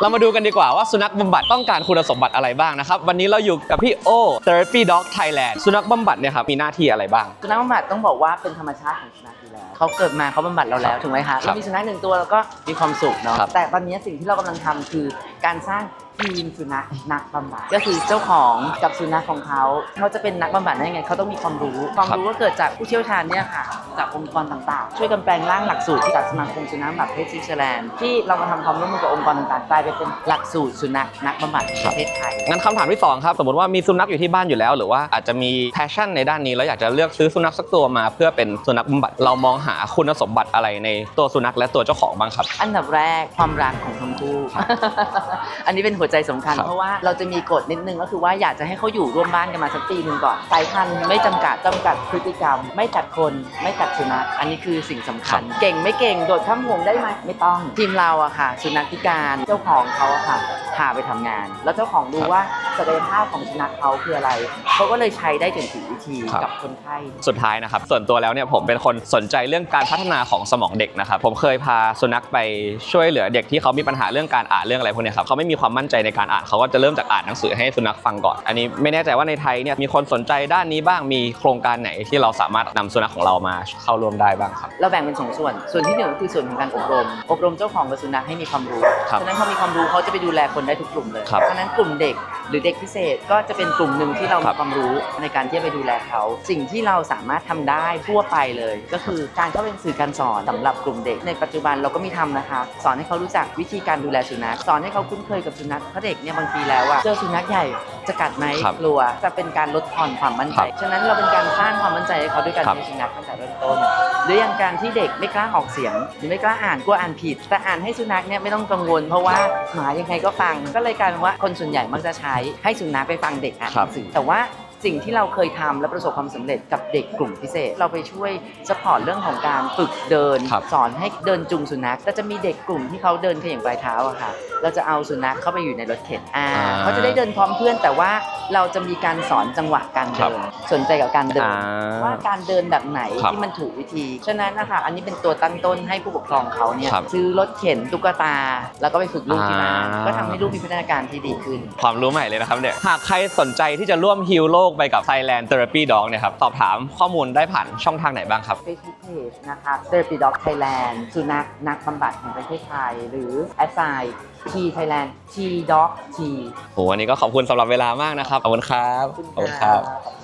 เรามาดูกันดีกว่าว่าสุนัขบำบัดต้องการคุณสมบัติอะไรบ้างนะครับ วันนี้เราอยู่กับพี่โอ Therapy Dog Thailand สุนัขบำบัดเนี่ยครับมีหน้าที่อะไรบ้าง สุนัขบำบัดต้องบอกว่าเป็นธรรมชาติของสุนัขอยู่แล้วเขาเกิดมาเขาบำบัดเราแล้วถูกไหมคะครับเรามีสุนัขหนึ่งตัวแล้วก็มีความสุขเนาะครับแต่ตอนนี้สิ่งที่เรากำลังทำคือการสร้าง ทีมสุนัขนักบำบัดก็คือเจ้าของกับสุนัขของเขาเขาจะเป็นนักบำบัดได้ยังไงเขาต้องมีความรู้ความรู้ก็เกิดจากผู้เชี่ยวชาญเนี่ยค่ะจากองค์กรต่างๆ ช่วยกันแปลงร่างหลักสูตรจากสมาคมสุนัขบำบัดประเทศสวิตเซอร์แลนด์ที่เรามาทำความร่วมมือกับองค์กรต่างๆกลายไปเป็นหลักสูตรสุนัขนักบำบัดประเทศไทยงั้นคำถามที่สองครับสมมติว่ามีสุนัขอยู่ที่บ้านอยู่แล้ว หรือว่าอาจจะมี passion ในด้านนี้แล้วอยากจะเลือกซื้อสุนัขสักตัวมาเพื่อเป็นสุนัขบำบัดเรามองหาคุณสมบัติอะไรในตัวสุนัขและตัวเจ้าของบ้างครับ อันดับแรกความรักของทั้งคู่อันนี้เป็นหัวใจสำคัญ ครับเพราะว่าเราจะมีกฎนิดนึงก็คือว่าอยากจะให้เขาอยู่ร่วมบ้านกันมาสักปีหนึ่งก่อนสายพันธุ์ไม่จำกัดจำกัดพฤติกรรม ไม่กัดคนไม่กัดสุนัขอันนี้คือสิ่งสำคัญ เก่งไม่เก่งโดดข้ามห่วงได้ไหมไม่ต้องทีมเราอะค่ะ สุนัขพิการเจ้าของเขาอะค่ะ พาไปทำงาน แล้วเจ้าของรู้ว่าศักยภาพของสุนัขเขาคืออะไรเขาก็เลยใช้ได้ถึงสี่วิธีครับกับคนไข้สุดท้ายนะครับ ส่วนตัวแล้วเนี่ยผมเป็นคนสนใจเรื่องการพัฒนาของสมองเด็กนะครับผมเคยพาสุนัขไปช่วยเหลือเด็กที่เขามีปัญหาเรื่องการอ่านเรื่องอะไรพวกเนี้ยครับเขาไม่มีความมั่นใจในการอ่านเขาก็จะเริ่มจากอ่านหนังสือให้สุนัขฟังก่อน อันนี้ไม่แน่ใจว่าในไทยเนี่ยมีคนสนใจด้านนี้บ้างมีโครงการไหนที่เราสามารถนำสุนัขของเรามาเข้าร่วมได้บ้างครับเราแบ่งเป็นสองส่วน ส่วนที่หนึ่งก็คือส่วนของการอบรม อบรมเจ้าของกับสุนัขให้มีความรู้ครับฉะนั้นพอมีความรู้เขาจะไปดูแลคนได้ทุกกลุ่มเลยครับฉะนั้นกลุ่มเด็กหรือเด็กพิเศษก็จะเป็นกลุ่มหนึ่งที่เราครัมีบความรู้ในการที่จะไปดูแลเขา สิ่งที่เราสามารถทำได้ทั่วไปเลย ก็คือการเข้าเป็นสื่อการสอนสำหรับกลุ่มเด็ก ในปัจจุบันเราก็มีทำนะคะ สอนให้เขารู้จักวิธีการดูแลสุนัขสอนให้เขาคุ้นเคยกับสุนัขเพราะเด็กเนี่ยบางทีแล้วอะเจอสุนัขใหญ่ จะกัดไหมครับกลัวจะเป็นการลดทอนความมั่นใจ ครับฉะนั้นเราเป็นการสร้างความมั่นใจให้เขาด้วยการครับใช้สุนัขตั้งแต่เริ่มต้นหรืออย่างการที่เด็กไม่กล้าออกเสียงหรือไม่กล้าอ่านกลัวอ่านผิด แต่อ่านให้สุนัขเนี่ยไม่ต้องกังวล เพราะว่าหมายังไงก็ฟังก็เลยกลายเป็นว่าคนส่วนใหญ่มักจะใช้ให้สุนัขไปฟังเด็กอ่านหครับนังสือแต่ว่า สิ่งที่เราเคยทำและประสบความสำเร็จกับเด็กกลุ่มพิเศษ เราไปช่วยสปอร์ตเรื่องของการฝึกเดิน ครับ สอนให้เดินจูงสุนัขแต่จะมีเด็กกลุ่มที่เขาเดินเขย่งปลายเท้าอะค่ะ เราจะเอาสุนัขเข้าไปอยู่ในรถเข็นอ่าอ่าเขาจะได้เดินพร้อมเพื่อนแต่ว่าเราจะมีการสอนจังหวะการครัเดิบ นสนใจกับการเดิน อ่า ว่าการเดินแบบไหนครับที่มันถูกวิธี ฉะนั้นนะคะอันนี้เป็นตัวตั้งต้นให้ผู้ปกครองเขาเนี่ยครับซื้อรถเข็นตุ๊กตา แล้วก็ไปฝึกลูกที่บ้านอ่า ก็ทำให้ลูกมีพัฒนาการที่ดีขึ้น ความรู้ใหม่เลยนะครับเนี่ย หากใครสนใจที่จะร่วมฮิลโลกไปกับ Thailand Therapy Dog เนี่ยครับสอบถามข้อมูลได้ผ่านช่องทางไหนบ้างครับ Facebook Page นะคะ Therapy Dog Thailand สุนัขนักบำบัดแห่งประเทศไทย หรือ a s s i T Thailand T Dog T โหวันนี้ก็ขอบคุณสำหรับเวลามากนะครับ ขอบคุณครับ ขอบคุณขอบคุณคครัรับบ